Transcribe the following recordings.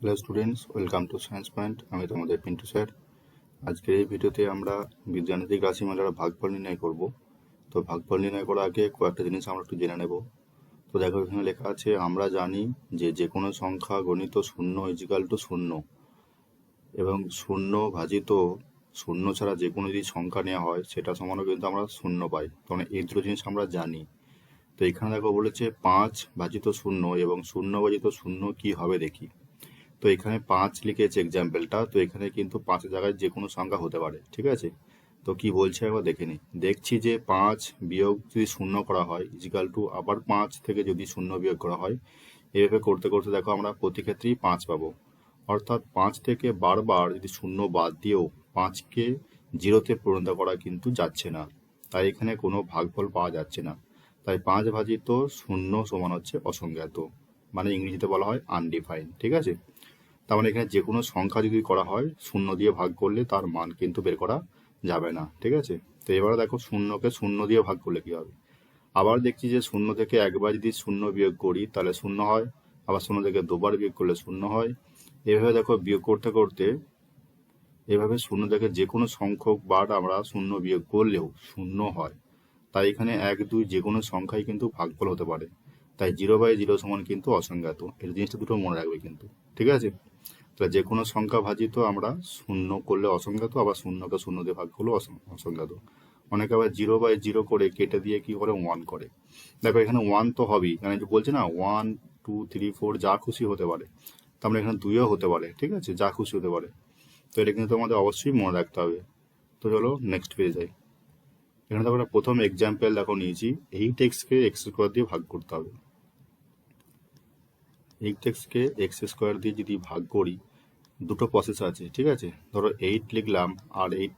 Hello students welcome to science point আমি তোমাদের Pintu sir আজকের এই ভিডিওতে আমরা বীজগাণিতিক রাশিমালার ভাগফল নির্ণয় করব। তো ভাগফল নির্ণয় করার আগে কয়েকটা জিনিস আমরা একটু জেনে নেব। তো দেখো, এখানে লেখা আছে, আমরা জানি যে যে কোনো সংখ্যা গণিত শূন্য ইজিক্যাল টু শূন্য। এবং শূন্য ভাজিত শূন্য ছাড়া যে কোনো যদি সংখ্যা নেওয়া হয়, সেটা সমানও কিন্তু আমরা শূন্য পাই। তখন এই দুটো জিনিস আমরা জানি। তো এখানে দেখো বলেছে, পাঁচ ভাজিত শূন্য এবং শূন্য ভাজিত শূন্য কি হবে দেখি। তো এখানে পাঁচ লিখেছে এক্সাম্পলটা তো এখানে কিন্তু পাঁচের জায়গায় যে কোনো সংখ্যা হতে পারে, ঠিক আছে? তো কি বলছে একবার দেখে নিই দেখছি যে পাঁচ বিয়োগ যদি শূন্য করা হয় ইজিক্যাল টু আবার পাঁচ থেকে যদি শূন্য বিয়োগ করা হয়, এভাবে করতে করতে দেখো আমরা প্রতি ক্ষেত্রেই পাঁচ পাবো। অর্থাৎ পাঁচ থেকে বারবার যদি শূন্য বাদ দিয়েও পাঁচকে জিরোতে পরিণত করা কিন্তু যাচ্ছে না। তাই এখানে কোনো ভাগফল পাওয়া যাচ্ছে না। তাই পাঁচ ভাজিত শূন্য সমান হচ্ছে অসংজ্ঞাত। মানে ইংরেজিতে বলা হয় আনডিফাইন ঠিক আছে? তার মানে এখানে যে কোনো সংখ্যা যদি করা হয়, শূন্য দিয়ে ভাগ করলে তার মান কিন্তু বের করা যাবে না, ঠিক আছে? তো এবারে দেখো, শূন্যকে শূন্য দিয়ে ভাগ করলে কি হবে? আবার দেখছি যে শূন্য থেকে একবার যদি শূন্য বিয়োগ করি, তাহলে শূন্য হয়। আবার শূন্য থেকে দুবার বিয়োগ করলে শূন্য হয়। এভাবে দেখো, বিয়োগ করতে করতে এভাবে শূন্য থেকে যে কোনো সংখ্যক বার আমরা শূন্য বিয়োগ করলেও শূন্য হয়। তাই এখানে এক, দুই যে কোনো সংখ্যাই কিন্তু ভাগফল হতে পারে। তাই জিরো বাই জিরো সমান কিন্তু অসংজ্ঞাত। এই জিনিসটা দুটো মনে রাখবে কিন্তু, ঠিক আছে? তাহলে যে কোনো সংখ্যা ভাজিত আমরা শূন্য করলে অসংজ্ঞাত, আবার শূন্যকে শূন্য দিয়ে ভাগ করলে অসং- অসংজ্ঞাত। অনেকে আবার জিরো বাই জিরো করে কেটে দিয়ে কি করে? ওয়ান করে। দেখো, এখানে ওয়ান তো হবেই। মানে যে বলছে না ওয়ান টু থ্রি ফোর যা খুশি হতে পারে। তার মানে এখানে দুইও হতে পারে, ঠিক আছে? যা খুশি হতে পারে। তো এটা কিন্তু আমাদের অবশ্যই মনে রাখতে হবে। তো চলো নেক্সট পেয়ে যাই। এখানে দেখো, একটা প্রথম এক্সাম্পল দেখো নিয়েছি। এইট এক্সকে এক্স স্কোয়ার দিয়ে ভাগ করতে হবে। এইট এক্সকে এক্স স্কোয়ার দিয়ে যদি ভাগ করি দুটো প্রসেস আছে, ঠিক আছে? ধরো এইট লিখলাম আর এইট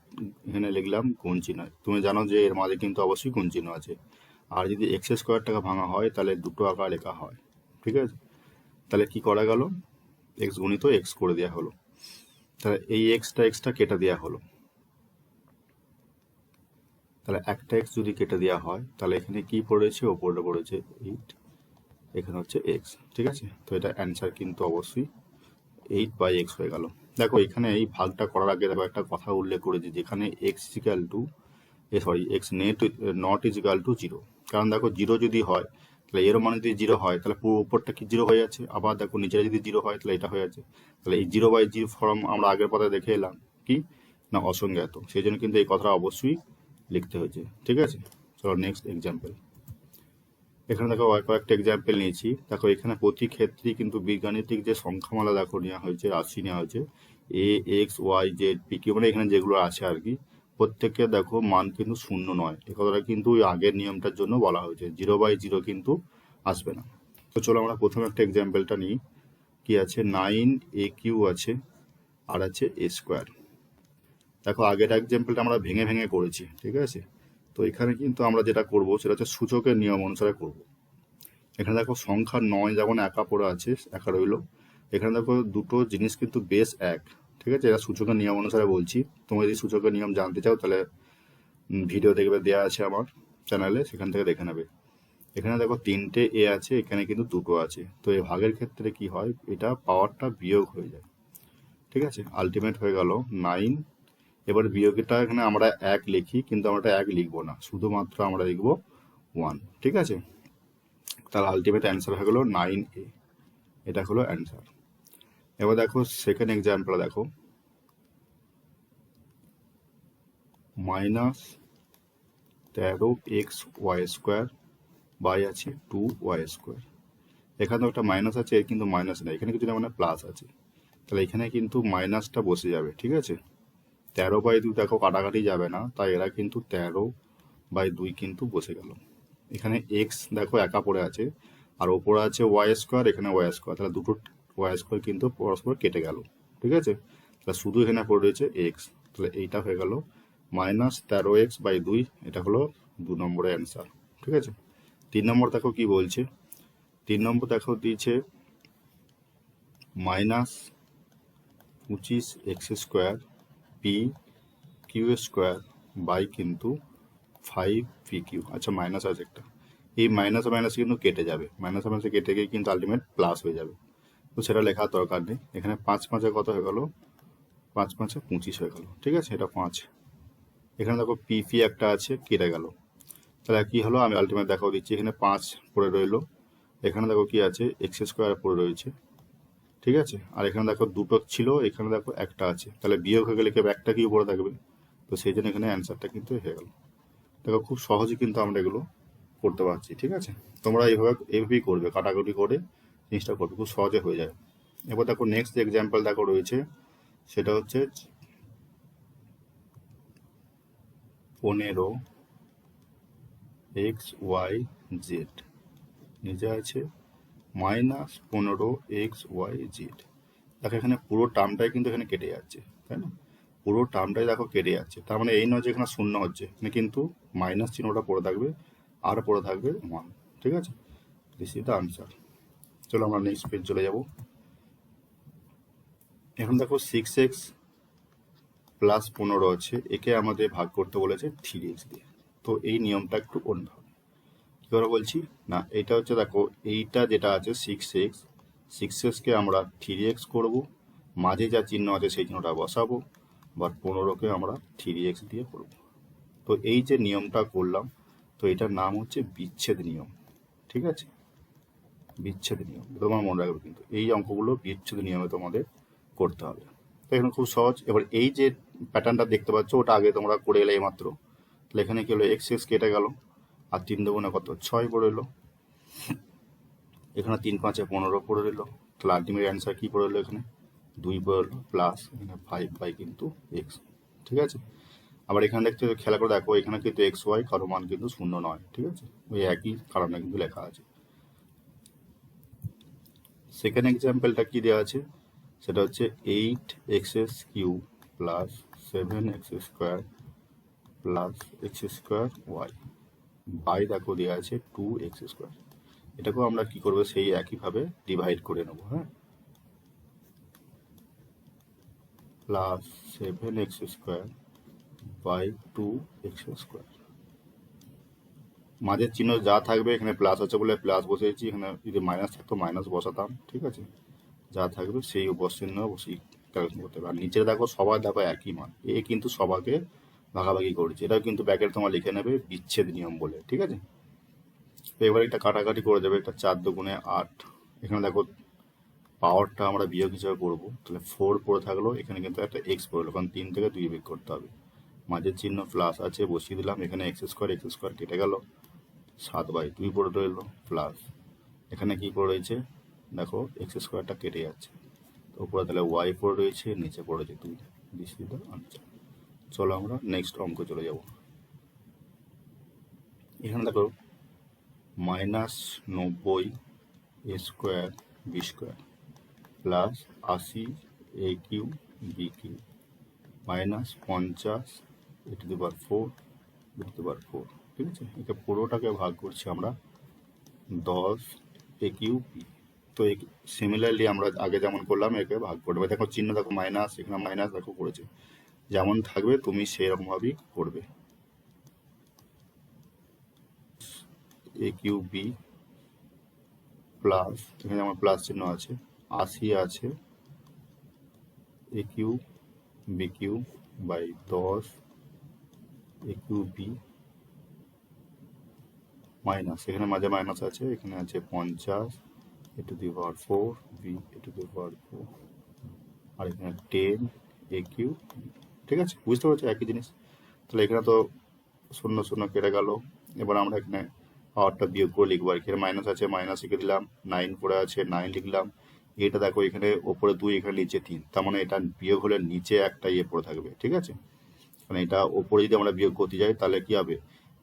এখানে লিখলাম গুণ চিহ্ন। তুমি জানো যে এর মাঝে কিন্তু অবশ্যই গুণ চিহ্ন আছে। আর যদি এক্স স্কোয়ারটাকে ভাঙা হয়, তাহলে দুটো আকার লেখা হয়, ঠিক আছে? তাহলে কি করা গেল? এক্স গুণিত এক্স করে দেওয়া হলো। তাহলে এই এক্সটা এক্সটা কেটে দেওয়া হলো। তাহলে একটা এক্স যদি কেটে দেওয়া হয়, তাহলে এখানে কি পড়েছে? ওপরে পড়েছে এইট এখানে হচ্ছে এক্স ঠিক আছে? তো এটা অ্যান্সার কিন্তু অবশ্যই এইট বাই এক্স হয়ে গেল। দেখো, এখানে এই ভাগটা করার আগে দেখো একটা কথা উল্লেখ করেছি, যেখানে x equal to a sorry x net not equal to zero কারণ দেখো জিরো যদি হয়, তাহলে এর মানে যদি জিরো হয়, তাহলে পুরো উপরটা কি জিরো হয়ে যাচ্ছে? আবার দেখো নিচে যদি জিরো হয়, তাহলে এটা হয়ে যাচ্ছে। তাহলে এই জিরো বাই জিরো ফর্ম আমরা আগের পাতায় দেখে এলাম, কি? না অসংজ্ঞাত সেই জন্য কিন্তু এই কথাটা অবশ্যই লিখতে হয়েছে, ঠিক আছে? চলো নেক্সট এক্সাম্পল এখানে দেখো কয়েকটা এক্সাম্পল নিয়েছি। দেখো এখানে প্রতি ক্ষেত্রেই কিন্তু বীজগাণিতিক যে সংখ্যামালা দেখো নেওয়া হয়েছে, রাশি নেওয়া হয়েছে a x y z p q মানে এখানে যেগুলো আছে আর কি, প্রত্যেককে দেখো মান কিন্তু শূন্য নয়। এ কথাটা কিন্তু ওই আগের নিয়মটার জন্য বলা হয়েছে। জিরো বাই জিরো কিন্তু আসবে না। তো চলো আমরা প্রথম একটা এক্সাম্পলটা নিই। কি আছে? নাইন এ কিউ আছে, আর আছে এ স্কোয়ার দেখো আগের এক্সাম্পলটা আমরা ভেঙে ভেঙে করেছি, ঠিক আছে? তো এখানে কিন্তু আমরা যেটা করব, সেটা হচ্ছে সূচকের নিয়ম অনুসারে করব। এখানে দেখো সংখ্যা নয় যেমন একা পড়ে আছে, একা রইল। এখানে দেখো দুটো জিনিস কিন্তু বেশ এক, ঠিক আছে? এটা সূচকের নিয়ম অনুসারে বলছি। তোমরা যদি সূচকের নিয়ম জানতে চাও, তাহলে ভিডিও দেখবে দেওয়া আছে আমার চ্যানেলে, সেখান থেকে দেখে নেবে। এখানে দেখো তিনটে এ আছে, এখানে কিন্তু দুটো আছে। তো এই ভাগের ক্ষেত্রে কি হয়? এটা পাওয়ারটা বিয়োগ হয়ে যায়। ঠিক আছে? আলটিমেট হয়ে গেল নাইন এবার বিয়োগটা এখানে আমরা এক লিখি, কিন্তু আমরা এক লিখব না। শুধুমাত্র আমরা লিখব ওয়ান ঠিক আছে? তাহলে আলটিমেট অ্যান্সার হয়ে গেল নাইন এ এটা হলো অ্যান্সার এবার দেখো সেকেন্ড এক্সাম্পল দেখো। মাইনাস তেরো এক্স ওয়াই স্কোয়ার বাই আছে টু ওয়াই স্কোয়ার এখানে একটা মাইনাস আছে, এর কিন্তু মাইনাস নেই। এখানে কিছু না মানে প্লাস আছে। তাহলে এখানে কিন্তু মাইনাসটা বসে যাবে, ঠিক আছে? তেরো বাই দুই দেখো কাটাকাটি যাবে না, তাই এরা কিন্তু তেরো বাই দুই কিন্তু বসে গেল। এখানে এক্স দেখো একা পড়ে আছে, আর ওপরে আছে ওয়াই স্কোয়ার এখানে ওয়াই স্কোয়ার তাহলে দুটো ওয়াই স্কোয়ার কিন্তু পরস্পর কেটে গেল, ঠিক আছে? তাহলে শুধু এখানে পড়ে রয়েছে এক্স তাহলে এইটা হয়ে গেল মাইনাস তেরো এক্স বাই দুই, এটা হলো দু নম্বরের অ্যান্সার ঠিক আছে? তিন নম্বর দেখো কি বলছে? তিন নম্বর দেখো দিয়েছে মাইনাস পঁচিশ x square p q square by কিন্তু ফাইভ পি কিউ আচ্ছা মাইনাস আছে একটা। এই মাইনাস মাইনাস কিন্তু কেটে যাবে। মাইনাস মাইনাসে কেটে গিয়ে কিন্তু আলটিমেট প্লাস হয়ে যাবে। তো সেটা লেখার দরকার নেই। এখানে পাঁচ পাঁচে কত হয়ে গেল? পাঁচ পাঁচে পঁচিশ হয়ে গেল। ঠিক আছে, এটা পাঁচ। এখানে দেখো পি পি একটা আছে, কেটে গেল। তাহলে কি হলো? আমি আলটিমেট দেখাও দিচ্ছি। এখানে পাঁচ পড়ে রইল। এখানে দেখো কি আছে? এক্স স্কোয়ার পড়ে রয়েছে। ঠিক আছে? আর এখানে দেখো দুটো ছিল, এখানে দেখো একটা আছে। তাহলে বিয়োগ হয়ে গেলে কেউ একটা কি উপরে থাকবে? তো সেই জন্য এখানে অ্যান্সারটা কিন্তু হয়ে গেল। দেখো খুব সহজে কিন্তু আমরা এগুলো করতে পারছি, ঠিক আছে? তোমরা এইভাবে, এইভাবেই করবে, কাটাকুটি করে জিনিসটা করবে, খুব সহজে হয়ে যায়। এবার দেখো নেক্সট এক্সাম্পল দেখো রয়েছে, সেটা হচ্ছে পনেরো এক্স ওয়াই জেড। নিচে আছে মাইনাস পনেরো এক্স ওয়াই জেড। দেখো এখানে পুরো টার্মটাই কিন্তু এখানে কেটে যাচ্ছে, তাই না? পুরো টার্মটাই দেখো কেটে যাচ্ছে। তার মানে এই নয় যে এখানে শূন্য হচ্ছে, এখানে কিন্তু মাইনাস চিহ্নটা পড়ে থাকবে আর পড়ে থাকবে ওয়ান ঠিক আছে? দিস ইজ দ্য আনসার চলো আমরা নেক্সট পেজ চলে যাব। এখন দেখো সিক্স এক্স প্লাস পনেরো আছে একে আমাদের ভাগ করতে বলেছে থ্রি এক্স দিয়ে। তো এই নিয়মটা একটু অন্যভাবে কী বলছি, না, এটা হচ্ছে দেখো, এইটা যেটা আছে সিক্স এক্স সিক্স এক্সকে আমরা থ্রি এক্স করব, মাঝে যা চিহ্ন আছে সেই চিহ্নটা বসাবো, বা পনেরোকে আমরা থ্রি এক্স দিয়ে করব। তো এই যে নিয়মটা করলাম, তো এটার নাম হচ্ছে বিচ্ছেদ নিয়ম, ঠিক আছে? বিচ্ছেদ নিয়ম, তোমার মনে রাখবে কিন্তু, এই অঙ্কগুলো বিচ্ছেদ নিয়মে তোমাদের করতে হবে। তো এখানে খুব সহজ, এবার এই যে প্যাটার্নটা দেখতে পাচ্ছ, ওটা আগে তোমরা করে এলে মাত্র তাহলে এখানে কি হলো এক্স এক্স কেটে গেল আর তিন না কত? ছয় পড়ে এলো। এখানে তিন পাঁচে পনেরো পড়ে এলো। তাহলে আলটিমেট অ্যান্সার কী পড়ে এলো এখানে? দুই পড়ে এলো প্লাস এখানে ফাইভ বাই কিন্তু এক্স ঠিক আছে? আবার এখানে দেখতে খেলা করে দেখো, এখানে কিন্তু এক্স ওয়াই কারও মান কিন্তু শূন্য নয়। ঠিক আছে? ওই একই কারণে কিন্তু লেখা আছে। সেকেন্ড এক্সাম্পলটা কি দেওয়া আছে? সেটা হচ্ছে eight x s q plus seven x square plus x square y by দেখো দেওয়া আছে টু এক্স স্কোয়ার এটাকেও আমরা কি করব? সেই একইভাবে ডিভাইড করে নেব হ্যাঁ? Plus seven x square by two x square মাঝের চিহ্ন যা থাকবে, এখানে প্লাস আছে বলে প্লাস বসেছি এখানে যদি মাইনাস থাকতো মাইনাস বসাতাম, ঠিক আছে? যা থাকবে সেই উপচিহ্ন বসেই ক্যালকুলেশন করতে হবে। আর নিচে দেখো সবার দেখো একই মান। এ কিন্তু সবাইকে ভাগাভাগি করেছে। এটাও কিন্তু ব্যাকের তোমার লিখে নেবে, বিচ্ছেদ নিয়ম বলে, ঠিক আছে? তো এবার একটা কাটাকাটি করে দেবে একটা চার দুগুণে আট। এখানে দেখো পাওয়ারটা আমরা বিয়োগ হিসাবে করব, তাহলে ফোর পড়ে থাকল, এখানে কিন্তু একটা এক্স পড়ল কারণ তিন থেকে দুই বিয়োগ করতে হবে। মাঝের চিহ্ন প্লাস আছে, বসিয়ে দিলাম, এখানে এক্স স্কোয়ার এক্স স্কোয়ার কেটে গেল, সাত বাই দুই পড়ে রইল প্লাস এখানে কি পড়ে রয়েছে? দেখো এক্স স্কোয়ারটা কেটে যাচ্ছে। তো উপরে তাহলে ওয়াই পড়ে রয়েছে, নিচে পড়েছে দুই। দিস চলো আমরা নেক্সট অঙ্ক চলে যাব। এখানে দেখো মাইনাস নব্বই a square b square plus আশি a q b q minus পঞ্চাশ a to the four a to the four ঠিক আছে? এটা পুরোটাকে ভাগ করছি আমরা দশ এ কিউ বি তো সিমিলারলি আমরা আগে যেমন করলাম, একে ভাগ করবে। দেখো চিহ্ন দেখো মাইনাস এখানে মাইনাস দেখো করেছে। যেমন থাকবে, তুমি সেরকমভাবেই করবে। এ কিউ বি প্লাস, এখানে আমার প্লাস চিহ্ন আছে, আশি আছে। A q b q by দশ। এ কিউ বি মাইনাস, এখানে মাঝে মাইনাস আছে, এখানে আছে পঞ্চাশ, a to the power four b a to the power four. আর এখানে টেন এ কিউ ঠিক আছে? বুঝতে পারছ? একই জিনিস। তাহলে এখানে তো শূন্য শূন্য কেটে গেল। এবার আমরা এখানে পাওয়ারটা বিয়োগ করে লিখব আর এখানে মাইনাস আছে মাইনাস লিখে দিলাম। নাইন পড়ে আছে নাইন লিখলাম। এটা দেখো, এখানে ওপরে দুই, এখানে নিচে তিন। তার মানে এটা বিয়োগ হলে নিচে একটা ইয়ে পড়ে থাকবে, ঠিক আছে? মানে এটা ওপরে যদি আমরা বিয়োগ করতে যাই, তাহলে কি হবে?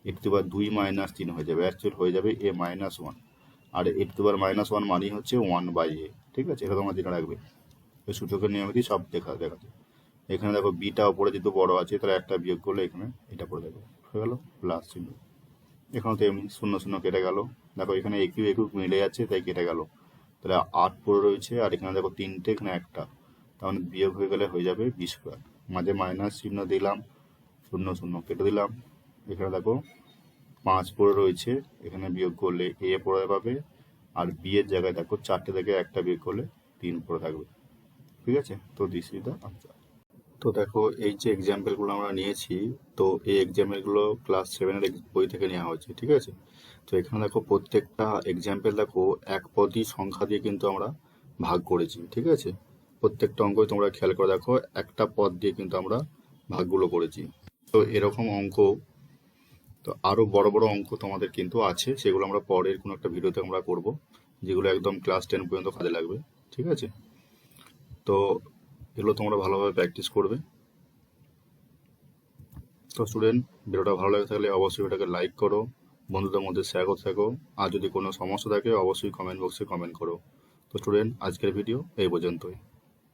এটি দুবার দুই মাইনাস তিন হয়ে যাবে। অ্যাকচুয়াল হয়ে যাবে এ মাইনাস ওয়ান আর এটি দুবার মাইনাস ওয়ান মানেই হচ্ছে ওয়ান বাই এ ঠিক আছে? এটা তোমরা জেনে রাখবে সূচকের নিয়মিতই সব দেখা দেখাচ্ছে এখানে দেখো বিটা ওপরে যেহেতু বড় আছে, তাহলে একটা বিয়োগ করলে এখানে এটা পড়ে যাবে। হয়ে গেল প্লাস চিহ্ন। এখানে তো এমনি শূন্য শূন্য কেটে গেল। দেখো এখানে একু একু মিলে যাচ্ছে, তাই কেটে গেল। তাহলে আট পড়ে রয়েছে, আর এখানে দেখো তিনটে, এখানে একটা। তার মানে বিয়োগ হয়ে গেলে হয়ে যাবে বি স্কোয়ার মাঝে মাইনাস চিহ্ন দিলাম, শূন্য শূন্য কেটে দিলাম। এখানে দেখো পাঁচ পড়ে রয়েছে, এখানে বিয়োগ করলে এ পড়ে পাবে আর বি এর জায়গায় দেখো চারটে থেকে একটা বিয়োগ করলে তিন পড়ে থাকবে। ঠিক আছে? তো দিস ইজ দ্য আনসার তো দেখো, এই যে এক্সাম্পলগুলো আমরা নিয়েছি, তো এই এক্সাম্পলগুলো ক্লাস সেভেনের বই থেকে নেওয়া হয়েছে, ঠিক আছে? তো এখানে দেখো, প্রত্যেকটা এক্সাম্পল দেখো, এক পদই সংখ্যা দিয়ে কিন্তু আমরা ভাগ করেছি, ঠিক আছে? প্রত্যেকটা অঙ্কই তোমরা খেয়াল করে দেখো, একটা পদ দিয়ে কিন্তু আমরা ভাগগুলো করেছি। তো এরকম অঙ্ক, তো আরও বড় বড় অঙ্ক তোমাদের কিন্তু আছে, সেগুলো আমরা পরের কোনো একটা ভিডিওতে আমরা করব, যেগুলো একদম ক্লাস টেন পর্যন্ত কাজে লাগবে, ঠিক আছে? তো এগুলো তোমরা ভালোভাবে প্র্যাকটিস করবে। তো স্টুডেন্ট ভিডিওটা ভালো লাগে থাকলে অবশ্যই ভিডিওটাকে লাইক করো, বন্ধুদের মধ্যে শেয়ার করতে থাকো। আর যদি কোনো সমস্যা থাকে, অবশ্যই কমেন্ট বক্সে কমেন্ট করো। তো স্টুডেন্ট আজকের ভিডিও এই পর্যন্তই।